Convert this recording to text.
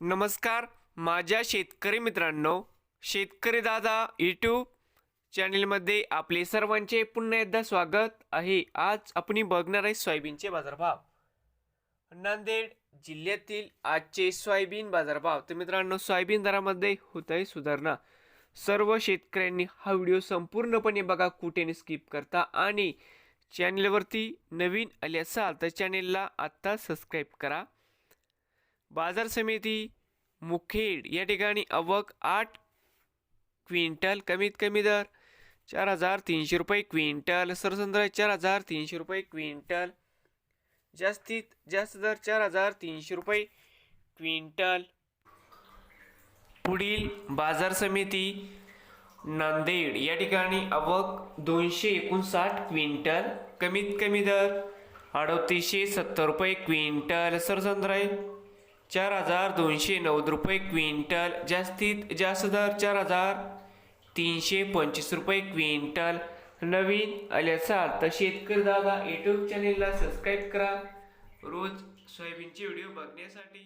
नमस्कार माझ्या शेतकरी मित्रांनो शेतकरी दादा यूट्यूब चॅनेलमध्ये आपले सर्वांचे पुन्हा एकदा स्वागत आहे. आज आपण बघणार आहे सोयाबीनचे बाजारभाव. नांदेड जिल्ह्यातील आजचे सोयाबीन बाजारभाव. तर मित्रांनो सोयाबीन दरामध्ये होत आहे सुधारणा. सर्व शेतकऱ्यांनी हा व्हिडिओ संपूर्णपणे बघा कुठेने स्किप करता. आणि चॅनेलवरती नवीन आले असाल तर चॅनेलला आत्ता सबस्क्राईब करा. बाजार समिती मुखेड या ठिकाणी अवक आठ क्विंटल कमीत कमी दर चार हजार तीनशे रुपये क्विंटल सरसंद्र चार हजार तीनशे रुपये क्विंटल जास्तीत जास्त दर चार हजार तीनशे रुपये क्विंटल. पुढील बाजार समिती नांदेड या ठिकाणी अवक दोनशे एकोणसाठ क्विंटल कमीत कमी दर अडतीसशे सत्तर रुपये क्विंटल सरसंद्र चार हजार दोनशे नव्वद रुपये क्विंटल जास्तीत जास्त दर चार हजार तीनशे पंचवीस रुपये क्विंटल. नवीन आले असाल तर शेतकरी दादा यूट्यूब चॅनेलला सबस्क्राईब करा. रोज सोयाबीनचे व्हिडिओ बघण्यासाठी.